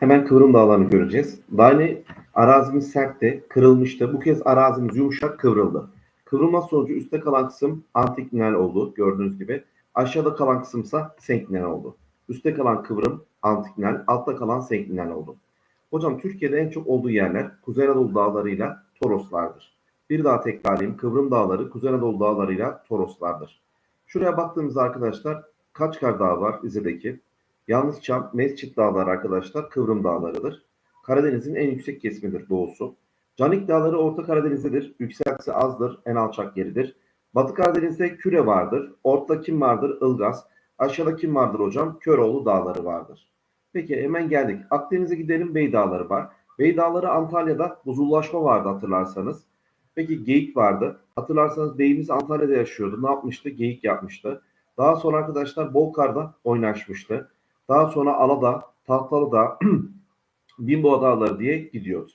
Hemen Kıvrım Dağları'nı göreceğiz. Daha yeni arazimiz sertti, kırılmıştı. Bu kez arazimiz yumuşak kıvrıldı. Kıvrılma sonucu üstte kalan kısım antiklinal oldu gördüğünüz gibi. Aşağıda kalan kısımsa senklinal oldu. Üstte kalan kıvrım antiklinal, altta kalan senklinal oldu. Hocam Türkiye'de en çok olduğu yerler Kuzey Anadolu dağlarıyla Toroslardır. Bir daha tekrarlayayım. Kıvrım dağları Kuzey Anadolu dağlarıyla Toroslardır. Şuraya baktığımızda arkadaşlar Kaçkar Dağı var Rize'deki. Yalnızçam Mescit Dağları arkadaşlar Kıvrım Dağları'dır. Karadeniz'in en yüksek kesimidir doğusu. Canik Dağları Orta Karadeniz'dedir. Yükseltisi azdır, en alçak yeridir. Batı Karadeniz'de Küre vardır. Ortada kim vardır? Ilgaz. Aşağıda kim vardır hocam? Köroğlu Dağları vardır. Peki hemen geldik. Akdeniz'e gidelim Bey Dağları var. Bey Dağları Antalya'da buzullaşma vardı hatırlarsanız. Peki geyik vardı. Hatırlarsanız beyimiz Antalya'da yaşıyordu. Ne yapmıştı? Geyik yapmıştı. Daha sonra arkadaşlar Bolkar'da oynaşmıştı. Daha sonra Alada, Tahtalı'da, Bimbo Dağları diye gidiyoruz.